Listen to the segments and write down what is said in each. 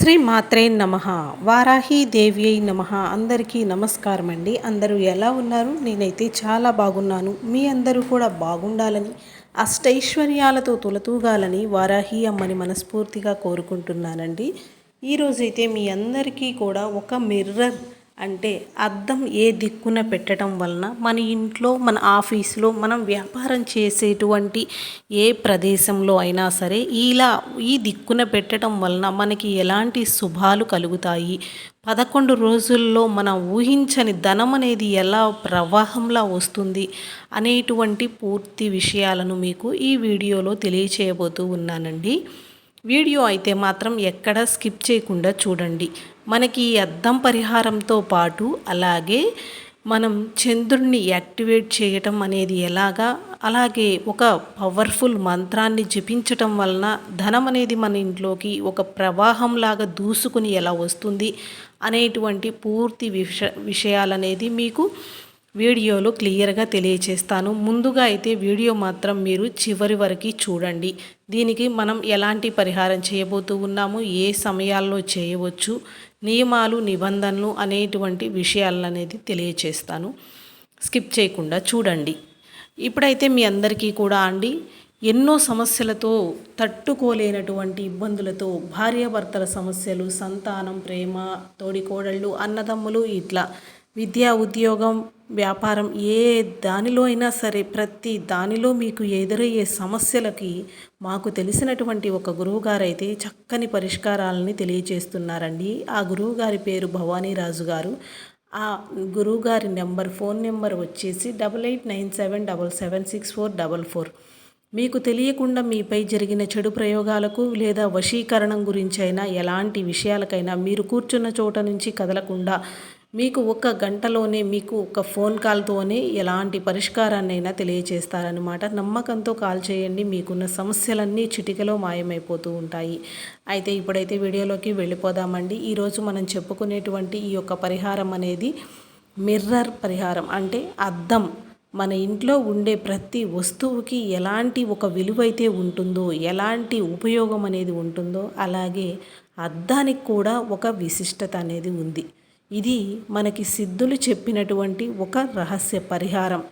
శ్రీ మాత్రే నమ. వారాహి అయి నమ. అందరికీ నమస్కారం అండి అందరూ ఎలా ఉన్నారు? నేనైతే చాలా బాగున్నాను. మీ అందరూ కూడా బాగుండాలని అష్టైశ్వర్యాలతో తులతూగాలని వారాహి అమ్మని మనస్ఫూర్తిగా కోరుకుంటున్నానండి. ఈరోజైతే మీ అందరికీ కూడా ఒక మిర్రర్ అంటే అద్దం ఏ దిక్కున పెట్టడం వలన మన ఇంట్లో మన ఆఫీస్లో మనం వ్యాపారం చేసేటువంటి ఏ ప్రదేశంలో అయినా సరే ఇలా ఈ దిక్కున పెట్టడం వలన మనకి ఎలాంటి శుభాలు కలుగుతాయి? పదకొండు రోజుల్లో మనం ఊహించని ధనం అనేది ఎలా ప్రవాహంలా వస్తుంది అనేటువంటి పూర్తి విషయాలను మీకు ఈ వీడియోలో తెలియచేయబోతూ ఉన్నానండి. వీడియో అయితే మాత్రం ఎక్కడ స్కిప్ చేయకుండా చూడండి. మనకి ఈ అద్దం పరిహారంతో పాటు అలాగే మనం చంద్రుణ్ణి యాక్టివేట్ చేయటం అనేది ఎలాగా? అలాగే ఒక పవర్ఫుల్ మంత్రాన్ని జపించటం వలన ధనం అనేది మన ఇంట్లోకి ఒక ప్రవాహంలాగా దూసుకుని ఎలా వస్తుంది అనేటువంటి పూర్తి విష విషయాలనేది మీకు వీడియోలో క్లియర్గా తెలియచేస్తాను. ముందుగా అయితే వీడియో మాత్రం మీరు చివరి వరకు చూడండి. దీనికి మనం ఎలాంటి పరిహారం చేయబోతూ ఉన్నాము? ఏ సమయాల్లో చేయవచ్చు? నియమాలు నిబంధనలు అనేటువంటి విషయాలనేది తెలియచేస్తాను. స్కిప్ చేయకుండా చూడండి. ఇప్పుడైతే మీ అందరికీ కూడా అండి ఎన్నో సమస్యలతో తట్టుకోలేనటువంటి ఇబ్బందులతో భార్యాభర్తల సమస్యలు సంతానం ప్రేమ తోడికోడళ్ళు అన్నదమ్ములు ఇట్లా విద్యా ఉద్యోగం వ్యాపారం ఏ దానిలో అయినా సరే ప్రతి దానిలో మీకు ఎదురయ్యే సమస్యలకి మాకు తెలిసినటువంటి ఒక గురువుగారు అయితే చక్కని పరిష్కారాలని తెలియజేస్తున్నారండి ఆ గురువుగారి పేరు భవానీరాజు గారు. ఆ గురువుగారి నెంబర్ ఫోన్ నెంబర్ వచ్చేసి double eight nine seven double seven six four double four. మీకు తెలియకుండా మీపై జరిగిన చెడు ప్రయోగాలకు లేదా వశీకరణం గురించి అయినా ఎలాంటి విషయాలకైనా మీరు కూర్చున్న చోట నుంచి కదలకుండా మీకు ఒక గంటలోనే మీకు ఒక ఫోన్ కాల్తోనే ఎలాంటి పరిష్కారాన్నైనా తెలియజేస్తారనమాట నమ్మకంతో కాల్ చేయండి మీకున్న సమస్యలన్నీ చిటికలో మాయమైపోతూ ఉంటాయి. అయితే ఇప్పుడైతే వీడియోలోకి వెళ్ళిపోదామండి. ఈరోజు మనం చెప్పుకునేటువంటి ఈ యొక్క పరిహారం అనేది మిర్రర్ పరిహారం. అంటే అద్దం. మన ఇంట్లో ఉండే ప్రతి వస్తువుకి ఎలాంటి ఒక విలువైతే ఉంటుందో ఎలాంటి ఉపయోగం అనేది ఉంటుందో అలాగే అద్దానికి కూడా ఒక విశిష్టత అనేది ఉంది. ఇది మనకి సిద్ధులు చెప్పినటువంటి ఒక రహస్య పరిహారం.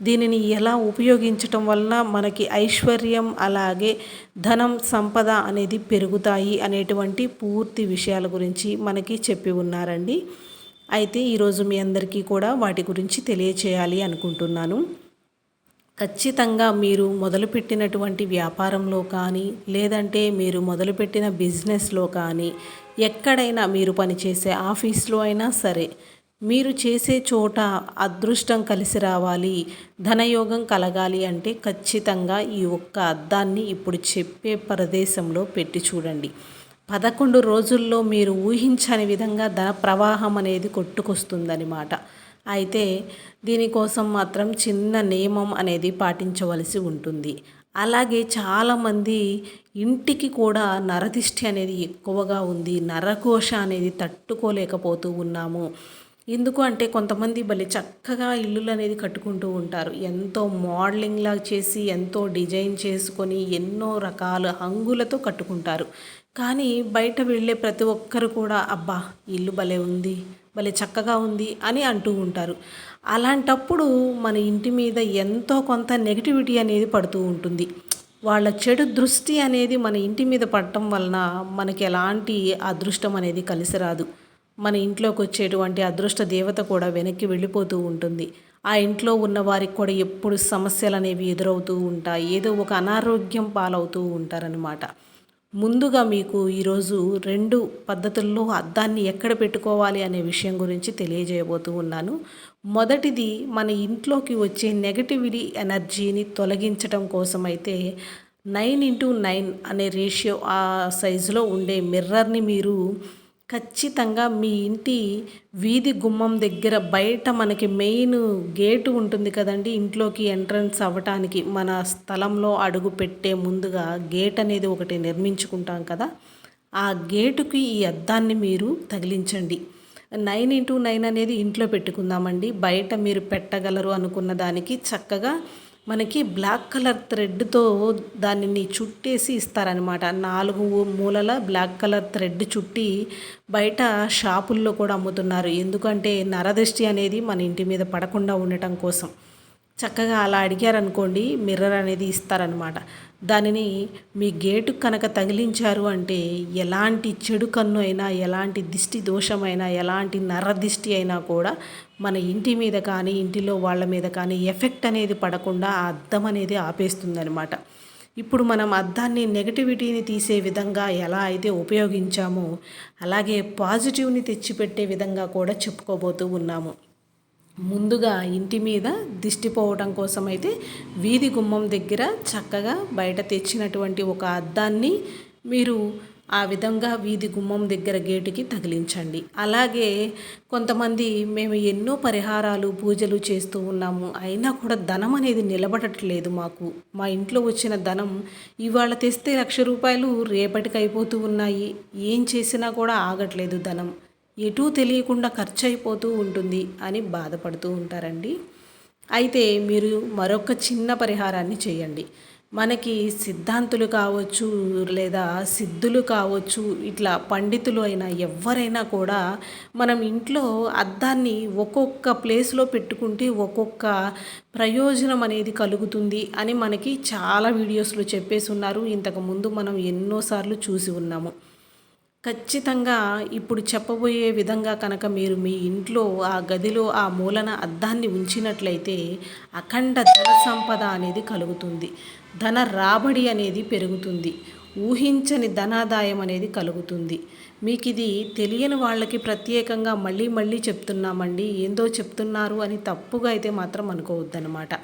దీనిని ఎలా ఉపయోగించటం వలన మనకి ఐశ్వర్యం అలాగే ధనం సంపద అనేది పెరుగుతాయి అనేటువంటి పూర్తి విషయాల గురించి మనకి చెప్పి ఉన్నారండి. అయితే ఈరోజు మీ అందరికీ కూడా వాటి గురించి తెలియచేయాలి అనుకుంటున్నాను. ఖచ్చితంగా మీరు మొదలుపెట్టినటువంటి వ్యాపారంలో కానీ లేదంటే మీరు మొదలుపెట్టిన బిజినెస్లో కానీ ఎక్కడైనా మీరు పనిచేసే ఆఫీస్లో అయినా సరే మీరు చేసే చోట అదృష్టం కలిసి రావాలి ధనయోగం కలగాలి అంటే ఖచ్చితంగా ఈ ఒక్క అద్దాన్ని ఇప్పుడు చెప్పే ప్రదేశంలో పెట్టి చూడండి. పదకొండు రోజుల్లో మీరు ఊహించని విధంగా ధన ప్రవాహం అనేది కొట్టుకొస్తుందన్నమాట అయితే దీనికోసం మాత్రం చిన్న నియమం అనేది పాటించవలసి ఉంటుంది. అలాగే చాలామంది ఇంటికి కూడా నరదిష్టి అనేది ఎక్కువగా ఉంది. నరకోశ అనేది తట్టుకోలేకపోతూ ఉన్నాము. ఎందుకు అంటే కొంతమంది భలే చక్కగా ఇల్లులు అనేది కట్టుకుంటూ ఉంటారు. ఎంతో మోడలింగ్లా చేసి ఎంతో డిజైన్ చేసుకొని ఎన్నో రకాల హంగులతో కట్టుకుంటారు. కానీ బయట వెళ్ళే ప్రతి ఒక్కరు కూడా అబ్బా ఇల్లు భలే ఉంది. భలే చక్కగా ఉంది అని అంటూ ఉంటారు. అలాంటప్పుడు మన ఇంటి మీద ఎంతో కొంత నెగిటివిటీ అనేది పడుతూ ఉంటుంది. వాళ్ళ చెడు దృష్టి అనేది మన ఇంటి మీద పడటం వలన మనకి ఎలాంటి అదృష్టం అనేది కలిసి రాదు మన ఇంట్లోకి వచ్చేటువంటి అదృష్ట దేవత కూడా వెనక్కి వెళ్ళిపోతూ ఉంటుంది. ఆ ఇంట్లో ఉన్న వారికి కూడా ఎప్పుడు సమస్యలు అనేవి ఎదురవుతూ ఉంటాయి. ఏదో ఒక అనారోగ్యం పాలవుతూ ఉంటారనమాట ముందుగా మీకు ఈరోజు రెండు పద్ధతుల్లో అద్దాన్ని ఎక్కడ పెట్టుకోవాలి అనే విషయం గురించి తెలియజేయబోతూ ఉన్నాను. మొదటిది మన ఇంట్లోకి వచ్చే నెగటివిటీ ఎనర్జీని తొలగించడం కోసమైతే నైన్ ఇంటూ నైన్ అనే రేషియో ఆ సైజులో ఉండే మిర్రర్ని మీరు ఖచ్చితంగా మీ ఇంటి వీధి గుమ్మం దగ్గర బయట మనకి మెయిన్ గేటు ఉంటుంది కదండి. ఇంట్లోకి ఎంట్రన్స్ అవ్వటానికి మన స్థలంలో అడుగు పెట్టే ముందుగా గేట్ అనేది ఒకటి నిర్మించుకుంటాం కదా. ఆ గేటుకి ఈ అద్దాన్ని మీరు తగిలించండి. నైన్ ఇంటూ నైన్ అనేది ఇంట్లో పెట్టుకుందామండి. బయట మీరు పెట్టగలరు అనుకున్న దానికి చక్కగా మనకి బ్లాక్ కలర్ థ్రెడ్తో దానిని చుట్టేసి ఇస్తారనమాట నాలుగు మూలల బ్లాక్ కలర్ థ్రెడ్ చుట్టి బయట షాపుల్లో కూడా అమ్ముతున్నారు. ఎందుకంటే నరదృష్టి అనేది మన ఇంటి మీద పడకుండా ఉండటం కోసం. చక్కగా అలా అడిగారనుకోండి మిర్రర్ అనేది ఇస్తారనమాట దానిని మీ గేటు కనుక తగిలించారు అంటే ఎలాంటి చెడు కన్ను అయినా ఎలాంటి దిష్టి దోషమైనా ఎలాంటి నర దిష్టి అయినా కూడా మన ఇంటి మీద కానీ ఇంటిలో వాళ్ళ మీద కానీ ఎఫెక్ట్ అనేది పడకుండా ఆ అద్దం అనేది ఆపేస్తుందనమాట ఇప్పుడు మనం అద్దాన్ని నెగటివిటీని తీసే విధంగా ఎలా అయితే ఉపయోగించామో అలాగే పాజిటివ్ని తెచ్చిపెట్టే విధంగా కూడా చెప్పుకోబోతూ ఉన్నాము. ముందుగా ఇంటి మీద దిష్టిపోవటం కోసం అయితే వీధి గుమ్మం దగ్గర చక్కగా బయట తెచ్చినటువంటి ఒక అద్దాన్ని మీరు ఆ విధంగా వీధి గుమ్మం దగ్గర గేటుకి తగిలించండి. అలాగే కొంతమంది మేము ఎన్నో పరిహారాలు పూజలు చేస్తూ ఉన్నాము. అయినా కూడా ధనం అనేది నిలబడట్లేదు మాకు. మా ఇంట్లో వచ్చిన ధనం ఇవాళ తెస్తే లక్ష రూపాయలు రేపటికి అయిపోతూ ఉన్నాయి. ఏం చేసినా కూడా ఆగట్లేదు ధనం. ఎటూ తెలియకుండా ఖర్చు అయిపోతూ ఉంటుంది అని బాధపడుతూ ఉంటారండి. అయితే మీరు మరొక చిన్న పరిహారాన్ని చేయండి. మనకి సిద్ధాంతులు కావచ్చు లేదా సిద్ధులు కావచ్చు ఇట్లా పండితులు అయినా ఎవరైనా కూడా మనం ఇంట్లో అద్దాన్ని ఒక్కొక్క ప్లేస్లో పెట్టుకుంటే ఒక్కొక్క ప్రయోజనం అనేది కలుగుతుంది అని మనకి చాలా వీడియోస్లో చెప్పేసి ఉన్నారు ఇంతకుముందు మనం ఎన్నోసార్లు చూసి ఉన్నాము. ఖచ్చితంగా ఇప్పుడు చెప్పబోయే విధంగా కనుక మీరు మీ ఇంట్లో ఆ గదిలో ఆ మూలన అద్దాన్ని ఉంచినట్లయితే అఖండ ధన సంపద అనేది కలుగుతుంది. ధన రాబడి అనేది పెరుగుతుంది. ఊహించని ధనాదాయం అనేది కలుగుతుంది. మీకు ఇది తెలియని వాళ్ళకి ప్రత్యేకంగా మళ్ళీ మళ్ళీ చెప్తున్నామండి. ఏందో చెప్తున్నారు అని తప్పుగా అయితే మాత్రం అనుకోవద్దనమాట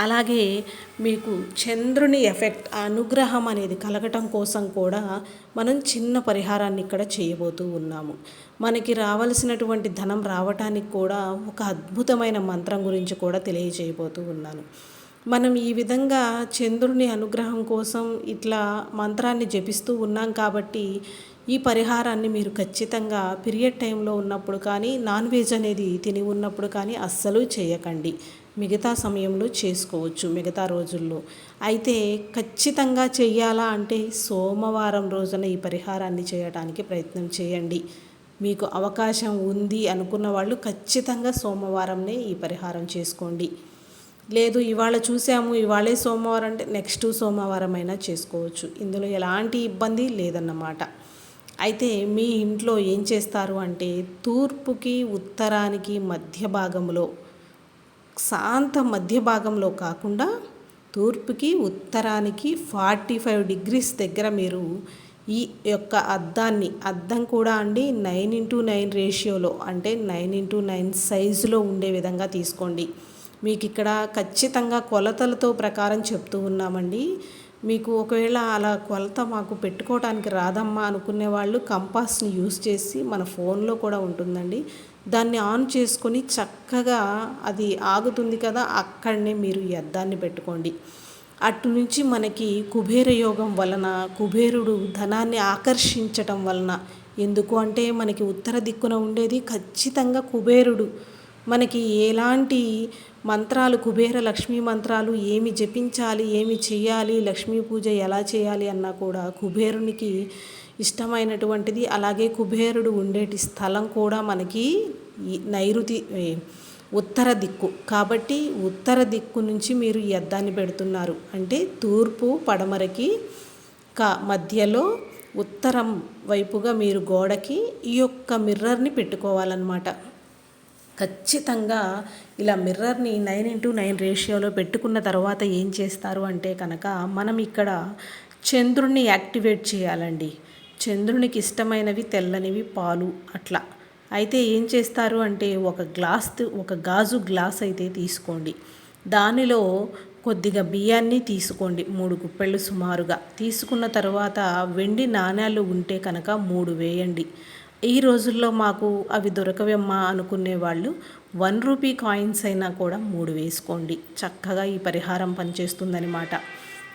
అలాగే మీకు చంద్రుని ఎఫెక్ట్ అనుగ్రహం అనేది కలగటం కోసం కూడా మనం చిన్న పరిహారాన్ని ఇక్కడ చేయబోతూ ఉన్నాము. మనకి రావలసినటువంటి ధనం రావటానికి కూడా ఒక అద్భుతమైన మంత్రం గురించి కూడా తెలియజేయబోతూ ఉన్నాను. మనం ఈ విధంగా చంద్రుని అనుగ్రహం కోసం ఇట్లా మంత్రాన్ని జపిస్తూ ఉన్నాం కాబట్టి ఈ పరిహారాన్ని మీరు ఖచ్చితంగా పీరియడ్ టైంలో ఉన్నప్పుడు కానీ నాన్ వెజ్ అనేది తిని ఉన్నప్పుడు కానీ అస్సలు చేయకండి. మిగతా సమయంలో చేసుకోవచ్చు మిగతా రోజుల్లో. అయితే ఖచ్చితంగా చెయ్యాలా అంటే సోమవారం రోజున ఈ పరిహారాన్ని చేయడానికి ప్రయత్నం చేయండి. మీకు అవకాశం ఉంది అనుకున్న వాళ్ళు ఖచ్చితంగా సోమవారంనే ఈ పరిహారం చేసుకోండి. లేదు ఇవాళ చూసాము ఇవాళే సోమవారం అంటే నెక్స్ట్ సోమవారం అయినా చేసుకోవచ్చు. ఇందులో ఎలాంటి ఇబ్బంది లేదన్నమాట. అయితే మీ ఇంట్లో ఏం చేస్తారు అంటే తూర్పుకి ఉత్తరానికి మధ్య భాగంలో శాంత మధ్య భాగంలో కాకుండా తూర్పుకి ఉత్తరానికి ఫార్టీ ఫైవ్ డిగ్రీస్ దగ్గర మీరు ఈ యొక్క అద్దాన్ని అద్దం కూడా అండి నైన్ ఇంటూ నైన్ రేషియోలో అంటే నైన్ ఇంటూ నైన్ సైజులో ఉండే విధంగా తీసుకోండి. మీకు ఇక్కడ ఖచ్చితంగా కొలతలతో ప్రకారం చెప్తూ ఉన్నామండి. మీకు ఒకవేళ అలా కొలత మాకు పెట్టుకోవడానికి రాదమ్మా అనుకునే వాళ్ళు కంపాస్ని యూస్ చేసి మన ఫోన్లో కూడా ఉంటుందండి. దాన్ని ఆన్ చేసుకొని చక్కగా అది ఆగుతుంది కదా అక్కడనే మీరు యద్దాన్ని పెట్టుకోండి. అటు నుంచి మనకి కుబేర యోగం వలన కుబేరుడు ధనాన్ని ఆకర్షించటం వలన ఎందుకు అంటే మనకి ఉత్తర దిక్కున ఉండేది ఖచ్చితంగా కుబేరుడు. మనకి ఎలాంటి మంత్రాలు కుబేర లక్ష్మీ మంత్రాలు ఏమి జపించాలి ఏమి చేయాలి లక్ష్మీ పూజ ఎలా చేయాలి అన్నా కూడా కుబేరునికి ఇష్టమైనటువంటిది. అలాగే కుబేరుడు ఉండేటి స్థలం కూడా మనకి నైరుతి ఉత్తర దిక్కు. కాబట్టి ఉత్తర దిక్కు నుంచి మీరు ఈ అద్దాన్ని పెడుతున్నారు. అంటే తూర్పు పడమరకి కా మధ్యలో ఉత్తరం వైపుగా మీరు గోడకి ఈ యొక్క మిర్రర్ని పెట్టుకోవాలన్నమాట. ఖచ్చితంగా ఇలా మిర్రర్ని నైన్ ఇంటూ నైన్ రేషియోలో పెట్టుకున్న తర్వాత ఏం చేస్తారు అంటే కనుక మనం ఇక్కడ చంద్రుణ్ణి యాక్టివేట్ చేయాలండి. చంద్రునికి ఇష్టమైనవి తెల్లనివి పాలు అట్లా. అయితే ఏం చేస్తారు అంటే ఒక గ్లాస్ ఒక గాజు గ్లాస్ అయితే తీసుకోండి. దానిలో కొద్దిగా బియ్యాన్ని తీసుకోండి మూడు గుప్పెళ్ళు సుమారుగా. తీసుకున్న తర్వాత వెండి నాణ్యాలు ఉంటే కనుక మూడు వేయండి. ఈ రోజుల్లో మాకు అవి దొరకవమ్మా అనుకునే వాళ్ళు వన్ రూపీ కాయిన్స్ అయినా కూడా మూడు వేసుకోండి. చక్కగా ఈ పరిహారం పనిచేస్తుందనమాట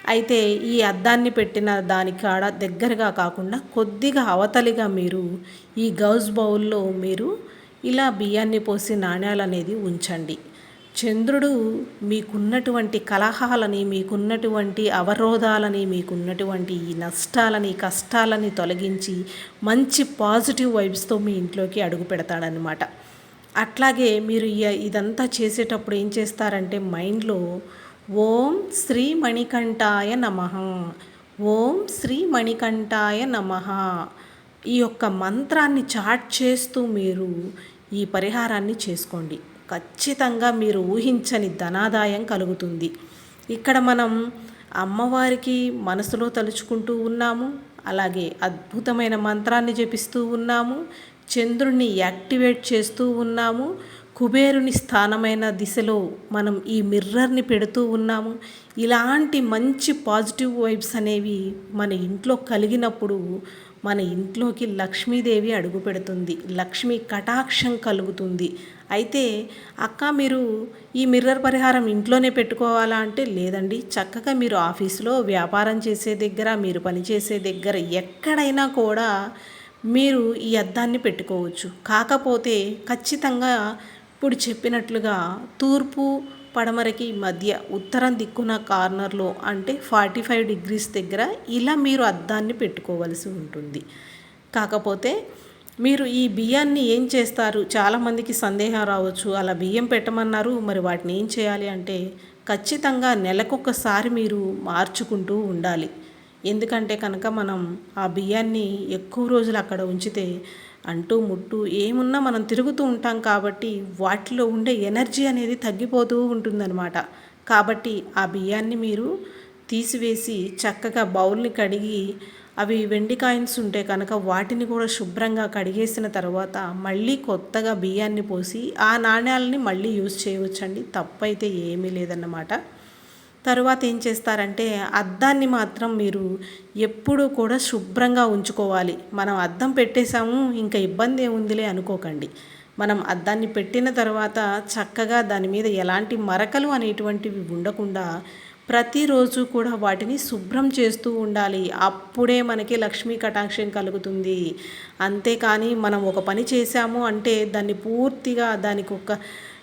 అయితే ఈ అద్దాన్ని పెట్టిన దాని కాడ దగ్గరగా కాకుండా కొద్దిగా అవతలిగా మీరు ఈ గౌజ్ బౌల్లో మీరు ఇలా బియ్యాన్ని పోసి నాణ్యాలు అనేది ఉంచండి. చంద్రుడు మీకున్నటువంటి కలహాలని మీకున్నటువంటి అవరోధాలని మీకున్నటువంటి ఈ నష్టాలని కష్టాలని తొలగించి మంచి పాజిటివ్ వైబ్స్తో మీ ఇంట్లోకి అడుగు పెడతాడనమాట అట్లాగే మీరు ఇదంతా చేసేటప్పుడు ఏం చేస్తారంటే మైండ్లో ఓం శ్రీ మణికంఠాయ నమ. ఓం శ్రీ మణికంఠాయ నమ. ఈ యొక్క మంత్రాన్ని చాట్ చేస్తూ మీరు ఈ పరిహారాన్ని చేసుకోండి. ఖచ్చితంగా మీరు ఊహించని ధనాదాయం కలుగుతుంది. ఇక్కడ మనం అమ్మవారికి మనసులో తలుచుకుంటూ ఉన్నాము. అలాగే అద్భుతమైన మంత్రాన్ని జపిస్తూ ఉన్నాము. చంద్రుణ్ణి యాక్టివేట్ చేస్తూ ఉన్నాము. కుబేరుని స్థానమైన దిశలో మనం ఈ మిర్రర్ని పెడుతూ ఉన్నాము. ఇలాంటి మంచి పాజిటివ్ వైబ్స్ అనేవి మన ఇంట్లో కలిగినప్పుడు మన ఇంట్లోకి లక్ష్మీదేవి అడుగు పెడుతుంది. లక్ష్మి కటాక్షం కలుగుతుంది. అయితే అక్క మీరు ఈ మిర్రర్ పరిహారం ఇంట్లోనే పెట్టుకోవాలా అంటే లేదండి. చక్కగా మీరు ఆఫీస్లో వ్యాపారం చేసే దగ్గర మీరు పనిచేసే దగ్గర ఎక్కడైనా కూడా మీరు ఈ అద్దాన్ని పెట్టుకోవచ్చు. కాకపోతే ఖచ్చితంగా ఇప్పుడు చెప్పినట్లుగా తూర్పు పడమరకి మధ్య ఉత్తరం దిక్కున కార్నర్లో అంటే ఫార్టీ ఫైవ్ డిగ్రీస్ దగ్గర ఇలా మీరు అద్దాన్ని పెట్టుకోవలసి ఉంటుంది. కాకపోతే మీరు ఈ బియ్యాన్ని ఏం చేస్తారు? చాలామందికి సందేహం రావచ్చు. అలా బియ్యం పెట్టమన్నారు. మరి వాటిని ఏం చేయాలి అంటే ఖచ్చితంగా నెలకొకసారి మీరు మార్చుకుంటూ ఉండాలి. ఎందుకంటే కనుక మనం ఆ బియ్యాన్ని ఎక్కువ రోజులు అక్కడ ఉంచితే అంటూ ముట్టు ఏమున్నా మనం తిరుగుతూ ఉంటాం కాబట్టి వాటిలో ఉండే ఎనర్జీ అనేది తగ్గిపోతూ ఉంటుందన్నమాట. కాబట్టి ఆ బియ్యాన్ని మీరు తీసివేసి చక్కగా బౌల్ని కడిగి అవి వెండి కాయిన్స్ ఉంటే కనుక వాటిని కూడా శుభ్రంగా కడిగేసిన తర్వాత మళ్ళీ కొత్తగా బియ్యాన్ని పోసి ఆ నాణ్యాలని మళ్ళీ యూజ్ చేయవచ్చండి. తప్పైతే ఏమీ లేదన్నమాట. తరువాత ఏం చేస్తారంటే అద్దాన్ని మాత్రం మీరు ఎప్పుడూ కూడా శుభ్రంగా ఉంచుకోవాలి. మనం అద్దం పెట్టేశాము ఇంకా ఇబ్బంది ఏముందిలే అనుకోకండి. మనం అద్దాన్ని పెట్టిన తర్వాత చక్కగా దాని మీద ఎలాంటి మరకలు అనేటువంటివి ఉండకుండా ప్రతిరోజు కూడా వాటిని శుభ్రం చేస్తూ ఉండాలి. అప్పుడే మనకి లక్ష్మీ కటాక్షం కలుగుతుంది. అంతేకాని మనం ఒక పని చేశాము అంటే దాన్ని పూర్తిగా దానికి ఒక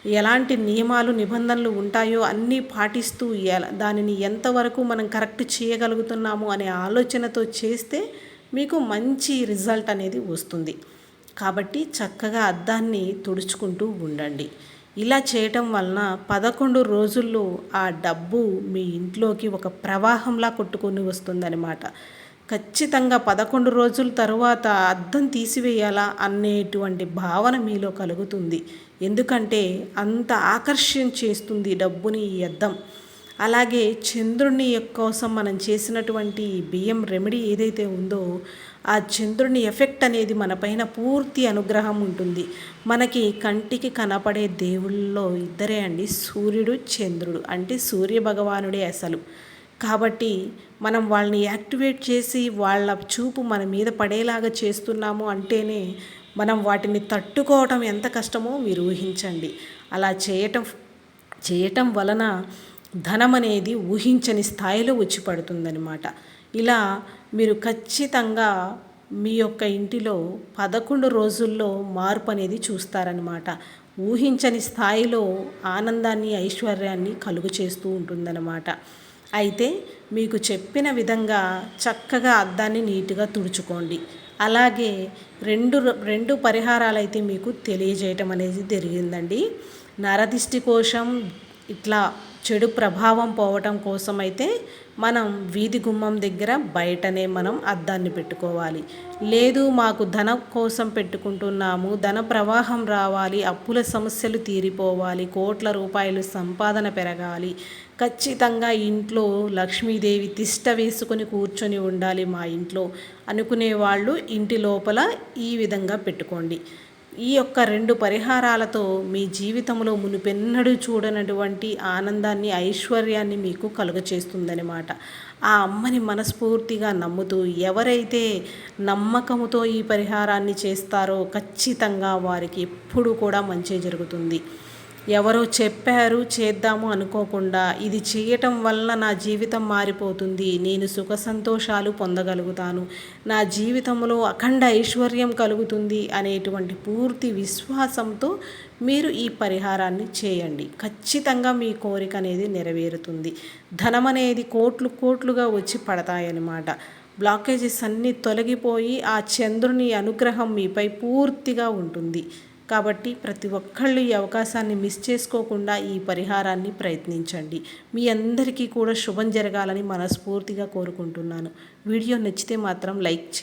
ఎలాంటి నియమాలు నిబంధనలు ఉంటాయో అన్నీ పాటిస్తూ దానిని ఎంతవరకు మనం కరెక్ట్ చేయగలుగుతున్నాము అనే ఆలోచనతో చేస్తే మీకు మంచి రిజల్ట్ అనేది వస్తుంది. కాబట్టి చక్కగా అద్దాన్ని తుడుచుకుంటూ ఉండండి. ఇలా చేయటం వలన పదకొండు రోజుల్లో ఆ డబ్బు మీ ఇంట్లోకి ఒక ప్రవాహంలా కొట్టుకొని వస్తుందన్నమాట. ఖచ్చితంగా పదకొండు రోజుల తరువాత అద్దం తీసివేయాలా అనేటువంటి భావన మీలో కలుగుతుంది. ఎందుకంటే అంత ఆకర్షణ చేస్తుంది డబ్బుని ఈ అద్దం. అలాగే చంద్రుని కోసం మనం చేసినటువంటి బియ్యం రెమెడీ ఏదైతే ఉందో ఆ చంద్రుని ఎఫెక్ట్ అనేది మన పైన పూర్తి అనుగ్రహం ఉంటుంది. మనకి కంటికి కనపడే దేవుళ్ళలో ఇద్దరే అండి సూర్యుడు చంద్రుడు. అంటే సూర్య భగవానుడే అసలు. కాబట్టి మనం వాళ్ళని యాక్టివేట్ చేసి వాళ్ళ చూపు మన మీద పడేలాగా చేస్తున్నాము అంటేనే మనం వాటిని తట్టుకోవటం ఎంత కష్టమో మీరు ఊహించండి. అలా చేయటం చేయటం వలన ధనం అనేది ఊహించని స్థాయిలో వచ్చి పడుతుందనమాట ఇలా మీరు ఖచ్చితంగా మీ యొక్క ఇంటిలో పదకొండు రోజుల్లో మార్పు అనేది చూస్తారనమాట ఊహించని స్థాయిలో ఆనందాన్ని ఐశ్వర్యాన్ని కలుగు చేస్తూ ఉంటుందన్నమాట. అయితే మీకు చెప్పిన విధంగా చక్కగా అద్దాన్ని నీట్గా తుడుచుకోండి. అలాగే రెండు రెండు పరిహారాలు అయితే మీకు తెలియజేయటం అనేది జరిగిందండి. నరదిష్టి కోసం ఇట్లా చెడు ప్రభావం పోవటం కోసం అయితే మనం వీధి గుమ్మం దగ్గర బయటనే మనం అద్దాన్ని పెట్టుకోవాలి. లేదు మాకు ధన కోసం పెట్టుకుంటున్నాము ధన ప్రవాహం రావాలి అప్పుల సమస్యలు తీరిపోవాలి కోట్ల రూపాయలు సంపాదన పెరగాలి ఖచ్చితంగా ఇంట్లో లక్ష్మీదేవి తిష్ట వేసుకొని కూర్చొని ఉండాలి మా ఇంట్లో అనుకునే వాళ్ళు ఇంటి లోపల ఈ విధంగా పెట్టుకోండి. ఈ యొక్క రెండు పరిహారాలతో మీ జీవితంలో మునుపెన్నడూ చూడనటువంటి ఆనందాన్ని ఐశ్వర్యాన్ని మీకు కలుగచేస్తుందనమాట ఆ అమ్మని మనస్ఫూర్తిగా నమ్ముతూ ఎవరైతే నమ్మకముతో ఈ పరిహారాన్ని చేస్తారో ఖచ్చితంగా వారికి ఎప్పుడు కూడా మంచి జరుగుతుంది. ఎవరో చెప్పారు చేద్దాము అనుకోకుండా ఇది చేయటం వల్ల నా జీవితం మారిపోతుంది నేను సుఖ సంతోషాలు పొందగలుగుతాను నా జీవితంలో అఖండ ఐశ్వర్యం కలుగుతుంది అనేటువంటి పూర్తి విశ్వాసంతో మీరు ఈ పరిహారాన్ని చేయండి. ఖచ్చితంగా మీ కోరిక అనేది నెరవేరుతుంది. ధనం అనేది కోట్లు కోట్లుగా వచ్చి పడతాయన్నమాట. బ్లాకేజెస్ అన్నీ తొలగిపోయి ఆ చంద్రుని అనుగ్రహం మీపై పూర్తిగా ఉంటుంది. కాబట్టి ప్రతి ఒక్కళ్ళు ఈ అవకాశాన్ని మిస్ చేసుకోకుండా ఈ పరిహారాన్ని ప్రయత్నించండి. మీ అందరికీ కూడా శుభం జరగాలని మనస్ఫూర్తిగా కోరుకుంటున్నాను. వీడియో నచ్చితే మాత్రం లైక్ చే